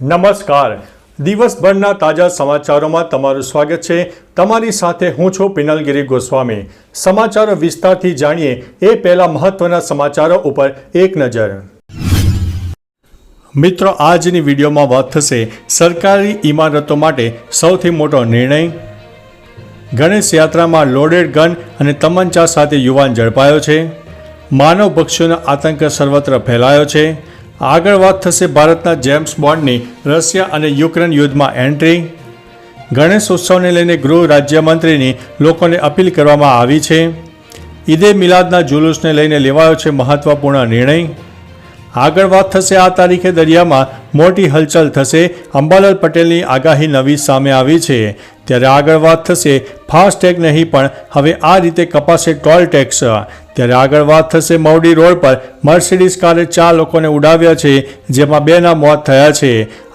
નમસ્કાર. દિવસભરના તાજા સમાચારોમાં તમારું સ્વાગત છે. તમારી સાથે હું છું પિનલગીરી ગોસ્વામી. સમાચારો વિસ્તારથી જાણીએ એ પહેલા મહત્વના સમાચારો ઉપર એક નજર. મિત્રો, આજની વિડીયોમાં વાત થશે સરકારી ઇમારતો માટે સૌથી મોટો નિર્ણય. ગણેશ યાત્રામાં લોડેડ ગન અને તમંચા સાથે યુવાન ઝડપાયો છે. માનવ પક્ષીઓનો આતંક સર્વત્ર ફેલાયો છે. આગળ વાત થશે ભારતના જેમ્સ બોન્ડની રશિયા અને યુક્રેન યુદ્ધમાં એન્ટ્રી. ગણેશ ઉત્સવને લઈને ગૃહ રાજ્યમંત્રીની લોકોને અપીલ કરવામાં આવી છે. ઈદે મિલાદના જુલુસને લઈને લેવાયો છે મહત્વપૂર્ણ નિર્ણય. આગળ વાત થશે આ તારીખે દરિયામાં મોટી હલચલ થશે. અંબાલાલ પટેલની આગાહી નવી સામે આવી છે. ત્યારે આગળ વાત થશે ફાસ્ટેગ નહીં, પણ હવે આ રીતે કપાશે ટોલ ટેક્સ. ત્યારે આગળ વાત થશે મવડી રોડ પર મર્સિડીઝ કારે ચાર લોકોને ઉડાવ્યા છે, જેમાં બેના મોત થયા છે.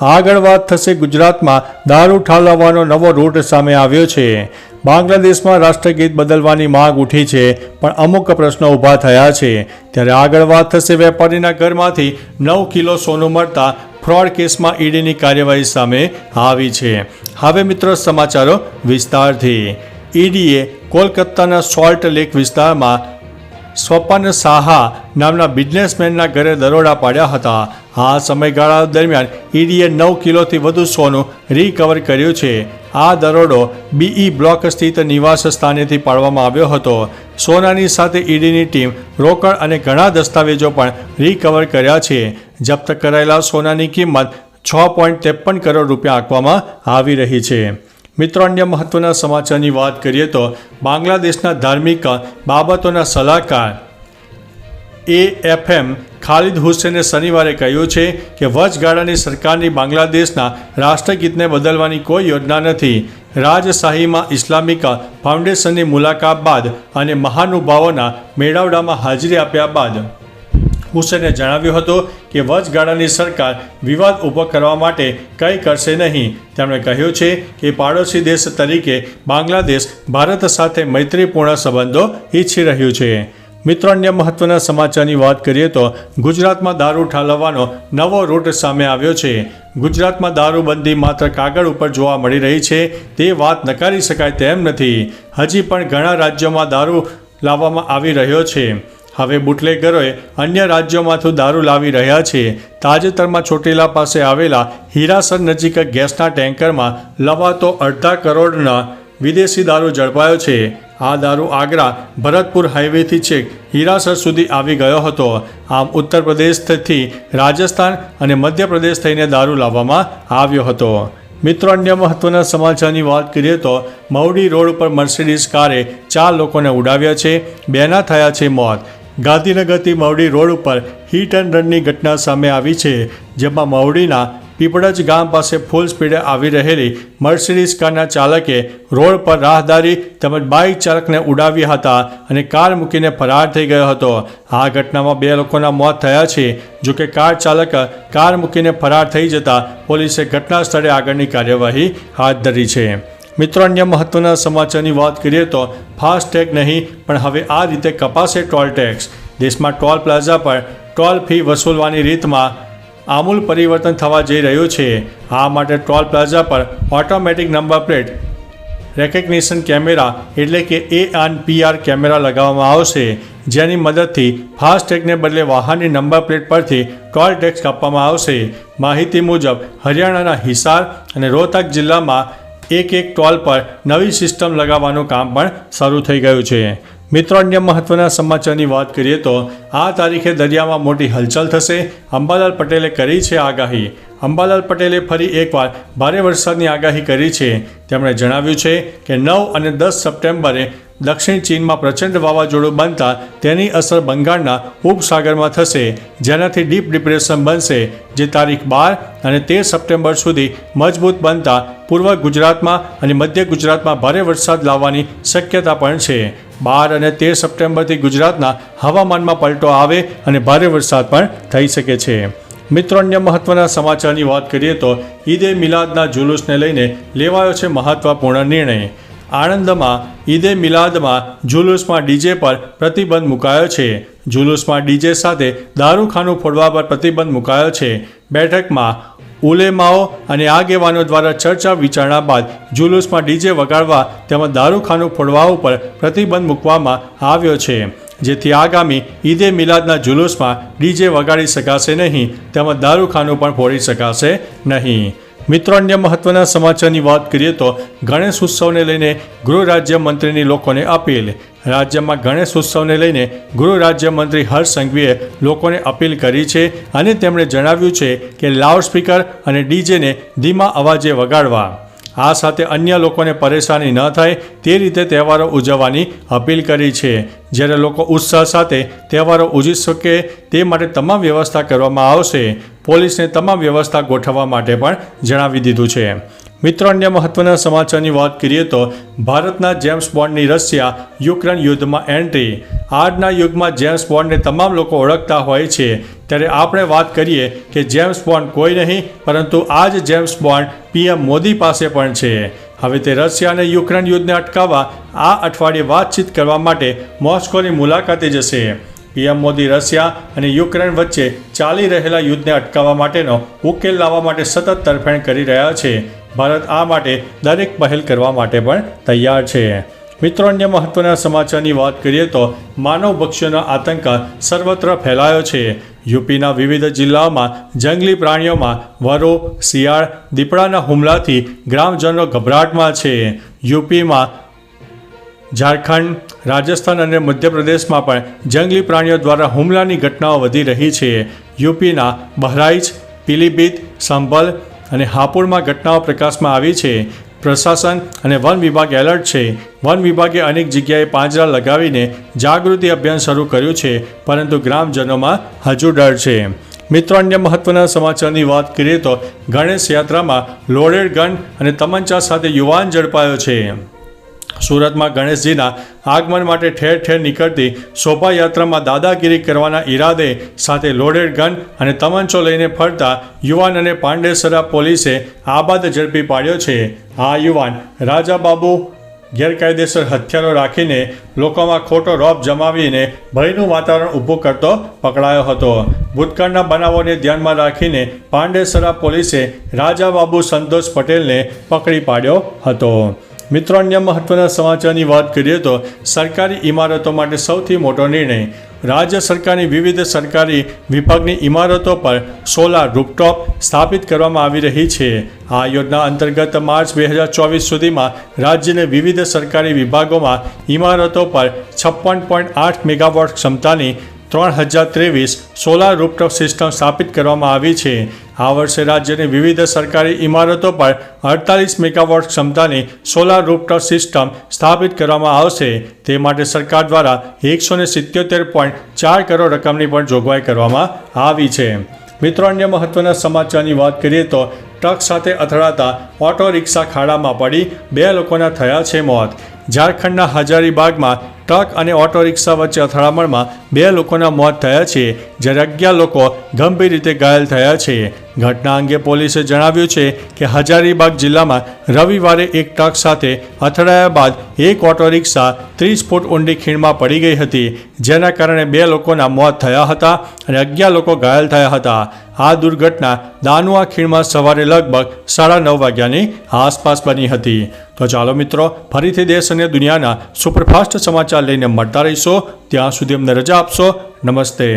આગળ વાત થશે ગુજરાતમાં દારૂ ઠાલવવાનો નવો રૂટ સામે આવ્યો છે. બાંગ્લાદેશમાં રાષ્ટ્રગીત બદલવાની માંગ ઉઠી છે, પણ અમુક પ્રશ્નો ઊભા થયા છે. ત્યારે આગળ વાત થશે વેપારીના ઘરમાંથી. નવ કિલો સોનું મળતા ફ્રોડ કેસમાં ઈડીની કાર્યવાહી સામે આવી છે. હવે મિત્રો સમાચારો વિસ્તારથી. ઈડીએ કોલકાતાના સોલ્ટ લેક વિસ્તારમાં સ્વપન સાહા નામના બિઝનેસમેનના ઘરે દરોડા પાડ્યા હતા. આ સમયગાળા દરમિયાન ઈડીએ નવ કિલોથી વધુ સોનું રિકવર કર્યું છે. આ દરોડો બીઈ બ્લોક સ્થિત નિવાસ સ્થાનેથી પાડવામાં આવ્યો હતો. સોનાની સાથે ઈડીની ટીમ રોકડ અને ઘણા દસ્તાવેજો પણ રિકવર કર્યા છે. જપ્ત કરાયેલા સોનાની કિંમત છ પોઈન્ટ ત્રેપન કરોડ રૂપિયા આપવામાં આવી રહી છે. મિત્રો, અન્ય મહત્વના સમાચારની વાત કરીએ તો બાંગ્લાદેશના ધાર્મિક બાબતોના સલાહકાર એ એફએમ ખાલિદ હુસેને શનિવારે કહ્યું છે કે વચગાળાની સરકારની બાંગ્લાદેશના રાષ્ટ્રગીતને બદલવાની કોઈ યોજના નથી. રાજશાહીમાં ઇસ્લામિક ફાઉન્ડેશનની મુલાકાત બાદ અને મહાનુભાવોના મેળાવડામાં હાજરી આપ્યા બાદ. હુસેને જણાવ્યું હતું કે વચગાળાની સરકાર વિવાદ ઊભો કરવા માટે કંઈ કરશે નહીં. તેમણે કહ્યું છે કે પાડોશી દેશ તરીકે બાંગ્લાદેશ ભારત સાથે મૈત્રીપૂર્ણ સંબંધો ઈચ્છી રહ્યું છે. મિત્રો, અન્ય મહત્વના સમાચારની વાત કરીએ તો ગુજરાતમાં દારૂ ઠાલવવાનો નવો રૂટ સામે આવ્યો છે. ગુજરાતમાં દારૂબંધી માત્ર કાગળ ઉપર જોવા મળી રહી છે, તે વાત નકારી શકાય તેમ નથી. હજી પણ ઘણા રાજ્યોમાં દારૂ લાવવામાં આવી રહ્યો છે. હવે બુટલેગરોએ અન્ય રાજ્યોમાંથી દારૂ લાવી રહ્યા છે. તાજેતરમાં ચોટીલા પાસે આવેલા હીરાસર નજીક ગેસના ટેન્કરમાં લવાતો અડધા કરોડના વિદેશી દારૂ ઝડપાયો છે. આ દારૂ આગ્રા ભરતપુર હાઈવેથી છેક હીરાસર સુધી આવી ગયો હતો. આમ ઉત્તર પ્રદેશથી રાજસ્થાન અને મધ્યપ્રદેશ થઈને દારૂ લાવવામાં આવ્યો હતો. મિત્રો, અન્ય મહત્વના સમાચારની વાત કરીએ તો મવડી રોડ ઉપર મર્સિડીઝ કારે ચાર લોકોને ઉડાવ્યા છે, બેના થયા છે મોત. ગાંધીનગરથી મવડી રોડ ઉપર હિટ એન્ડ રનની ઘટના સામે આવી છે, જેમાં મવડીના પીપળજ ગામ પાસે ફૂલ સ્પીડે આવી રહેલી મર્સિડીઝ કારના ચાલકે રોડ પર રાહદારી તેમજ બાઇક ચાલકને ઉડાવ્યા હતા અને કાર મૂકીને ફરાર થઈ ગયો હતો. આ ઘટનામાં બે લોકોના મોત થયા છે. જોકે કાર ચાલક કાર મૂકીને ફરાર થઈ જતા પોલીસે ઘટના સ્થળે આગળની કાર્યવાહી હાથ ધરી છે. મિત્રો, અન્ય મહત્વના સમાચારની વાત કરીએ તો ફાસ્ટેગ નહીં, પણ હવે આ રીતે કપાશે ટોલ ટેક્સ. દેશમાં ટોલ પ્લાઝા પર ટોલ ફી વસૂલવાની રીતમાં આમૂલ પરિવર્તન થવા જઈ રહ્યું છે. આ માટે ટોલ પ્લાઝા પર automatic number plate, recognition camera એટલે કે એ આન પીઆર કેમેરા લગાવવામાં આવશે. જેની મદદથી ફાસ્ટેગને બદલે વાહનની નંબર પ્લેટ પરથી ટોલ ટેક્સ કાપવામાં આવશે. માહિતી મુજબ, હરિયાણાના હિસાર અને રોહતક જિલ્લામાં એક એક ટોલ પર નવી સિસ્ટમ લગાવવાનું કામ પણ શરૂ થઈ ગયું છે. મિત્રો, અન્ય મહત્વના સમાચારની વાત કરીએ તો આ તારીખે દરિયામાં મોટી હલચલ થશે. અંબાલાલ પટેલે કરી છે આગાહી. અંબાલાલ પટેલે ફરી એકવાર ભારે વરસાદની આગાહી કરી છે. તેમણે જણાવ્યું છે કે નવ અને દસ સપ્ટેમ્બરે દક્ષિણ ચીનમાં પ્રચંડ વાવાઝોડું બનતા તેની અસર બંગાળના ઉપસાગરમાં થશે, જેનાથી ડીપ ડિપ્રેશન બનશે, જે તારીખ બાર અને તેર સપ્ટેમ્બર સુધી મજબૂત બનતા પૂર્વ ગુજરાતમાં અને મધ્ય ગુજરાતમાં ભારે વરસાદ લાવવાની શક્યતા પણ છે. બાર અને તેર સપ્ટેમ્બરથી ગુજરાતના હવામાનમાં પલટો આવે અને ભારે વરસાદ પણ થઈ શકે છે. મિત્રો, અન્ય મહત્વના સમાચારની વાત કરીએ તો ઈદે મિલાદના જુલુસને લઈને લેવાયો છે મહત્વપૂર્ણ નિર્ણય. આણંદમાં ઈદે મિલાદમાં જુલુસમાં ડીજે પર પ્રતિબંધ મુકાયો છે. જુલુસમાં ડીજે સાથે દારૂખાનું ફોડવા પર પ્રતિબંધ મુકાયો છે. બેઠકમાં ઉલેમાઓ અને આગેવાનો દ્વારા ચર્ચા વિચારણા બાદ જુલુસમાં ડીજે વગાડવા તેમજ દારૂખાનું ફોડવા ઉપર પ્રતિબંધ મૂકવામાં આવ્યો છે. જેથી આગામી ઈદે મિલાદના જુલુસમાં ડીજે વગાડી શકાશે નહીં તેમજ દારૂખાનું પણ ફોડી શકાશે નહીં. મિત્રો, અન્ય મહત્વના સમાચારની વાત કરીએ તો ગણેશ ઉત્સવને લઈને ગૃહ રાજ્યમંત્રીની લોકોને અપીલ. રાજ્યમાં ગણેશ ઉત્સવને લઈને ગૃહ રાજ્યમંત્રી હર્ષ સંઘવીએ લોકોને અપીલ કરી છે અને તેમણે જણાવ્યું છે કે લાઉડસ્પીકર અને ડીજેને ધીમા અવાજે વગાડવા. આ સાથે અન્ય લોકોને પરેશાની ન થાય તે રીતે તહેવારો ઉજવવાની અપીલ કરી છે. જ્યારે લોકો ઉત્સાહ સાથે તહેવારો ઉજવી શકે તે માટે તમામ વ્યવસ્થા કરવામાં આવશે. પોલીસને તમામ વ્યવસ્થા ગોઠવવા માટે પણ જણાવી દીધું છે. મિત્રો, અન્ય મહત્વના સમાચારની વાત કરીએ તો ભારતના જેમ્સ બોન્ડની રશિયા યુક્રેન યુદ્ધમાં એન્ટ્રી. આજના યુગમાં જેમ્સ બોન્ડને તમામ લોકો ઓળખતા હોય છે. ત્યારે આપણે વાત કરીએ કે જેમ્સ બોન્ડ કોઈ નહીં, પરંતુ આ જ જેમ્સ બોન્ડ પીએમ મોદી પાસે પણ છે. હવે તે રશિયા અને યુક્રેન યુદ્ધને અટકાવવા આ અઠવાડિયે વાતચીત કરવા માટે મોસ્કોની મુલાકાતે જશે. પીએમ મોદી રશિયા અને યુક્રેન વચ્ચે ચાલી રહેલા યુદ્ધને અટકાવવા માટેનો ઉકેલ લાવવા માટે સતત તરફેણ કરી રહ્યા છે. ભારત આ માટે દરેક પહેલ કરવા માટે પણ તૈયાર છે. મિત્રો, અન્ય મહત્વના સમાચારની વાત કરીએ તો માનવ ભક્ષ્યનો આતંક સર્વત્ર ફેલાયો છે. યુપીના વિવિધ જિલ્લાઓમાં જંગલી પ્રાણીઓમાં વરો, શિયાળ, દીપડાના હુમલાથી ગ્રામજનો ગભરાટમાં છે. યુપીમાં ઝારખંડ, રાજસ્થાન અને મધ્યપ્રદેશમાં પણ જંગલી પ્રાણીઓ દ્વારા હુમલાની ઘટનાઓ વધી રહી છે. યુપીના બહરાઈચ, પીલીભીત, સંભલ અને હાપુરમાં ઘટનાઓ પ્રકાશમાં આવી છે. પ્રશાસન અને વન વિભાગ એલર્ટ છે. વન વિભાગે અનેક જગ્યાએ પાંજરા લગાવીને જાગૃતિ અભિયાન શરૂ કર્યું છે, પરંતુ ગ્રામજનોમાં હજુ ડર છે. મિત્રો, અન્ય મહત્વના સમાચારની વાત કરીએ તો ગણેશ યાત્રામાં લોડેડ ગન અને તમંચા સાથે યુવાન ઝડપાયો છે. સુરતમાં ગણેશજીના આગમન માટે ઠેર ઠેર નીકળતી શોભાયાત્રામાં દાદાગીરી કરવાના ઈરાદે સાથે લોડેડ ગન અને તમંચો લઈને ફરતા યુવાન અને પાંડેસરા પોલીસે આબાદ ઝડપી પાડ્યો છે. આ યુવાન રાજાબાબુ ગેરકાયદેસર હથિયારો રાખીને લોકોમાં ખોટો રોપ જમાવીને ભયનું વાતાવરણ ઊભું કરતો પકડાયો હતો. ભૂતકાળના બનાવોને ધ્યાનમાં રાખીને પાંડેસરા પોલીસે રાજાબાબુ સંતોષ પટેલને પકડી પાડ્યો હતો. મિત્રો, અન્ય મહત્વના સમાચારની વાત કરીએ તો સરકારી ઇમારતો માટે સૌથી મોટો નિર્ણય રાજ્ય સરકારની વિવિધ સરકારી વિભાગની ઇમારતો પર સોલાર રૂપટોપ સ્થાપિત કરવામાં આવી રહી છે. આ યોજના અંતર્ગત માર્ચ બે હજાર ચોવીસ સુધીમાં રાજ્યના વિવિધ સરકારી વિભાગોમાં ઇમારતો પર છપ્પન પોઈન્ટ આઠ મેગાવોટ ક્ષમતાની ત્રણ હજાર ત્રેવીસ સોલાર રૂપટોપ સિસ્ટમ સ્થાપિત કરવામાં આવી છે. આ વર્ષે રાજ્યની વિવિધ સરકારી ઇમારતો પર અડતાલીસ મેગાવોટ ક્ષમતાની સોલાર રૂપટોપ સિસ્ટમ સ્થાપિત કરવામાં આવશે. તે માટે સરકાર દ્વારા એકસો ને સિત્યોતેર પોઈન્ટ ચાર કરોડ રકમની પણ જોગવાઈ કરવામાં આવી છે. મિત્રો, અન્ય મહત્વના સમાચારની વાત કરીએ તો ટ્રક સાથે અથડાતા ઓટો રિક્ષા ખાડામાં પડી બે લોકોના થયા છે મોત. ઝારખંડના હજારીબાગમાં ટ્રક અને ઓટો રિક્ષા વચ્ચે અથડામણમાં બે લોકોના મોત થયા છે, જ્યારે અગિયાર લોકો ગંભીર રીતે ઘાયલ થયા છે. ઘટના અંગે પોલીસે જણાવ્યું છે કે હજારીબાગ જિલ્લામાં રવિવારે એક ટ્રક સાથે અથડાયા બાદ એક ઓટો રિક્ષા ત્રીસ ફૂટ ઊંડી ખીણમાં પડી ગઈ હતી, જેના કારણે બે લોકોના મોત થયા હતા અને અગિયાર લોકો ઘાયલ થયા હતા. આ દુર્ઘટના દાનુઆ ખીણમાં સવારે લગભગ સાડા નવ વાગ્યાની આસપાસ બની હતી. તો ચાલો મિત્રો, ફરીથી દેશ અને દુનિયાના સુપરફાસ્ટ સમાચાર લઈને મળતા રહીશો. ત્યાં સુધી અમને રજા આપશો. નમસ્તે.